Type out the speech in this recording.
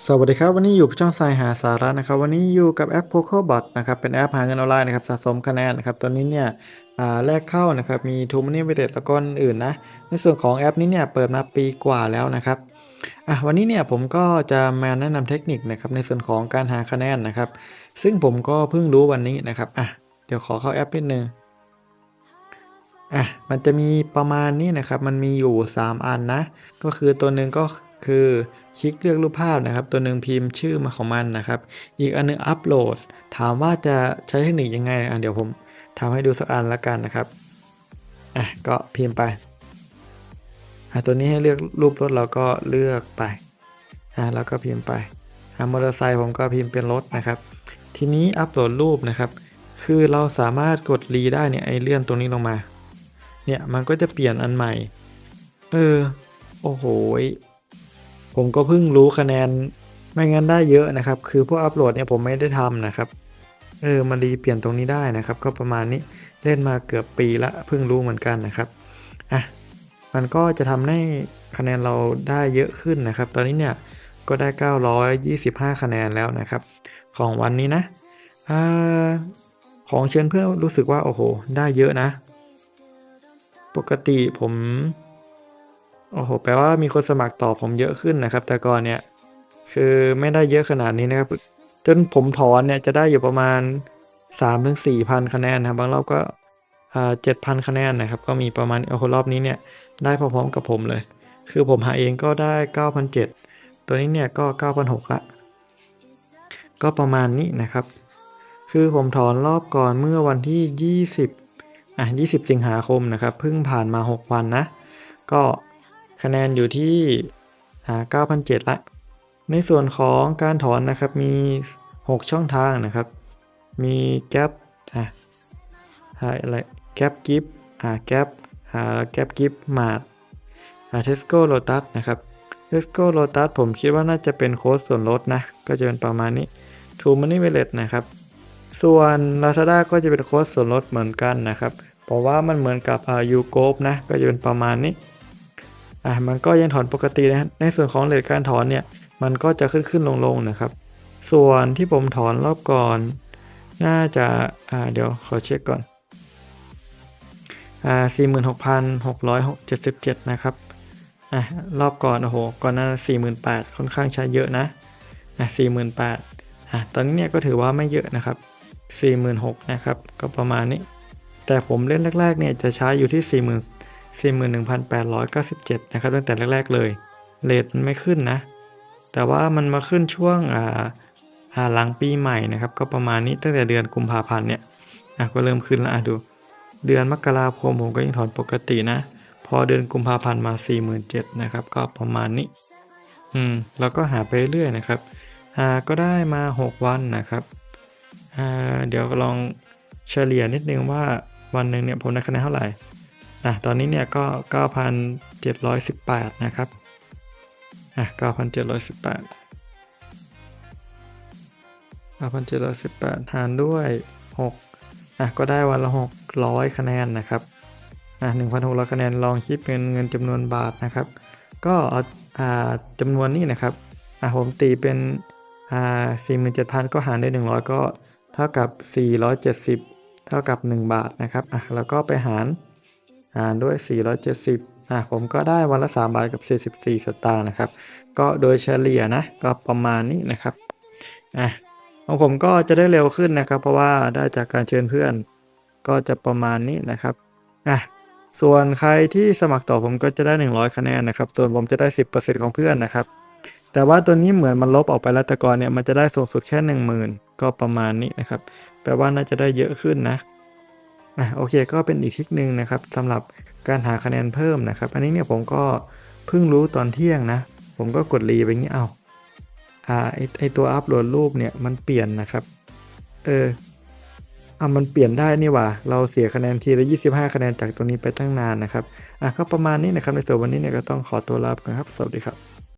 สวัสดีครับ วันนี้อยู่ช่องสายหาสาระนะครับ วันนี้อยู่กับแอป PokerBot นะครับ เป็นแอปหาเงินออนไลน์นะครับสะสมคะแนนนะครับตัวนี้เนี่ยอ่าแลกเข้านะครับ มี t ูม o นี่เวเดแล้วก็อื่นนะ ในส่วนของแอปนี้เนี่ยเปิดมาปีกว่าแล้วนะครับอะวันนี้เนี่ยผมก็จะมาแนะนำเทคนิคนะครับในส่วนของการหาคะแนนนะครับ ซึ่งผมก็เพิ่งรู้วันนี้นะครับอะเดี๋ยวขอเข้าแอปนิดนึง อะมันจะมีประมาณนี้นะครับ มันมีอยู่ 3 อันนะ ก็คือตัวหนึ่งก็คือคลิกเลือกรูปภาพนะครับ ตัวหนึ่งพิมพ์ชื่อมาของมันนะครับ อีกอันนึงอัปโหลด ถามว่าจะใช้เทคนิคยังไงอะเดี๋ยวผมทำให้ดูสักอันละกันนะครับอะก็พิมพ์ไปอะตัวนี้ให้เลือกรูปรถเราก็เลือกไปอะแล้วก็พิมพ์ไปอะมอเตอร์ไซค์ผมก็พิมพ์เป็นรถนะครับ ทีนี้อัปโหลดรูปนะครับ คือเราสามารถกดรีได้เนี่ยไอเลื่อนตรงนี้ลงมา เนี่ยมันก็จะเปลี่ยนอันใหม่ เออ โอ้โห ผมก็เพิ่งรู้คะแนน ไม่งั้นได้เยอะนะครับ คือพวกอัปโหลดเนี่ยผมไม่ได้ทำนะครับ เออมันรีเปลี่ยนตรงนี้ได้นะครับ ก็ประมาณนี้ เล่นมาเกือบปีละเพิ่งรู้เหมือนกันนะครับ อะ มันก็จะทำให้คะแนนเราได้เยอะขึ้นนะครับ ตอนนี้เนี่ยก็ได้ 925 คะแนนแล้วนะครับ ของวันนี้นะอ่าของเชิญเพื่อนรู้สึกว่าโอ้โห ได้เยอะนะ ปกติผมโอ้โหแปลว่ามีคนสมัครต่อผมเยอะขึ้นนะครับ แต่ก่อนเนี่ยคือไม่ได้เยอะขนาดนี้นะครับ จนผมถอนเนี่ยจะได้อยู่ประมาณ 3-4,000คะแนนนะครับบางรอบก็อ่า7,000คะแนนนะครับ ก็มีประมาณโอ้โหรอบนี้เนี่ยได้พร้อมๆกับผมเลย คือผมหาเองก็ได้9,700ตัวนี้เนี่ยก็9,600ละก็ประมาณนี้นะครับ คือผมถอนรอบก่อนเมื่อวันที่ 20 อะ20 สิงหาคมนะครับเพิ่งผ่านมา 6 วันนะ ก็คะแนนอยู่ที่อ่า9,700ละ ในส่วนของการถอนนะครับมี 6 ช่องทางนะครับ มีแก๊ปอะหาอะไรแก๊ปกิฟอ่าแก๊ปหาแก๊ปกิฟมาดหาเทสโก้โลตัสนะครับเทสโก้โลตัสผมคิดว่าน่าจะเป็นโค้ดส่วนลดนะ ก็จะเป็นประมาณนี้ True Money Wallet นะครับส่วน Lazada ก็จะเป็นโค้ดส่วนลดเหมือนกันนะครับ เพราะว่ามันเหมือนกับอ่า u g o p นะก็จะเป็นประมาณนี้อะมันก็ยังถอนปกตินะในส่วนของเลทการถอนเนี่ยมันก็จะขึ้นขึ้นลงลงนะครับ ส่วนที่ผมถอนรอบก่อน น่าจะอ่าเดี๋ยวขอเช็คก่อนอ่าสี่หมื่นหกพันหกร้อยเจ็ดสิบเจ็ดนะครับอะรอบก่อนโอ้โหก่อนหน้าสี่หมื่นแปดค่อนข้างใช้เยอะนะอะสี่หมื่นแปดอะตอนนี้เนี่ยก็ถือว่าไม่เยอะนะครับสี่หมื่นหกนะครับ ก็ประมาณนี้ แต่ผมเล่นแรกๆเนี่ยจะใช้อยู่ที่สี่หมื่นสี่หมื่นะครับตั้งแต่แรกๆเลยเลทมันไม่ขึ้นนะ แต่ว่ามันมาขึ้นช่วงอ่าาหลังปีใหม่นะครับ ก็ประมาณนี้ตั้งแต่เดือนกุมภาพันธ์เนี่ยอะก็เริ่มขึ้นแล้วอะดู เดือนมกราคมผมก็ยังถอนปกตินะ พอเดือนกุมภาพันธ์มา 47,000นะครับ ก็ประมาณนี้ อืมแล้วก็หาไปเรื่อยนะครับอ่าก็ได้มา 6 วันนะครับอ่าเดี๋ยวลองเฉลี่ยนิดนึงว่า วันหนึ่งเนี่ยผมได้คะแนนเท่าไหร่อะตอนนี้เนี่ยก็ 9,718 นะครับอะ9,718 9,718 หารด้วย 6 อะ ก็ได้วันละ 600 คะแนนนะครับ อะ 1,600 คะแนน ลองคิดเป็นเงินจำนวนบาทนะครับ ก็เอาอ่าจำนวนนี้นะครับ อะ ผมตีเป็น อ่า 47,000 ก็หารด้วย 100 ก็เท่ากับ 470 เท่ากับ 1 บาทนะครับอะแล้วก็ไปหารหารด้วย 470อะผมก็ได้วันละ 3 บาทกับ 44 สตางค์นะครับ ก็โดยเฉลี่ยนะก็ประมาณนี้นะครับอะของผมก็จะได้เร็วขึ้นนะครับ เพราะว่าได้จากการเชิญเพื่อนก็จะประมาณนี้นะครับอะส่วนใครที่สมัครต่อผมก็จะได้ 100 คะแนนนะครับ ส่วนผมจะได้ 10%ของเพื่อนนะครับ แต่ว่าตัวนี้เหมือนมันลบออกไปแล้วแต่ก่อนเนี่ยมันจะได้สูงสุดแค่ 10,000 ก็ประมาณนี้นะครับ แปลว่าน่าจะได้เยอะขึ้นนะอะโอเคก็เป็นอีกทริคหนึ่งนะครับสำหรับการหาคะแนนเพิ่มนะครับ อันนี้เนี่ยผมก็เพิ่งรู้ตอนเที่ยงนะ ผมก็กดรีไปงี้เอาอ่าไอไอตัวอัปโหลดรูปเนี่ยมันเปลี่ยนนะครับเอออะมันเปลี่ยนได้นี่ว่า เราเสียคะแนนทีละ25 คะแนนจากตรงนี้ไปตั้งนานนะครับอะก็ประมาณนี้นะครับในส่วนวันนี้เนี่ยก็ต้องขอตัวลาไปก่อนครับ สวัสดีครับ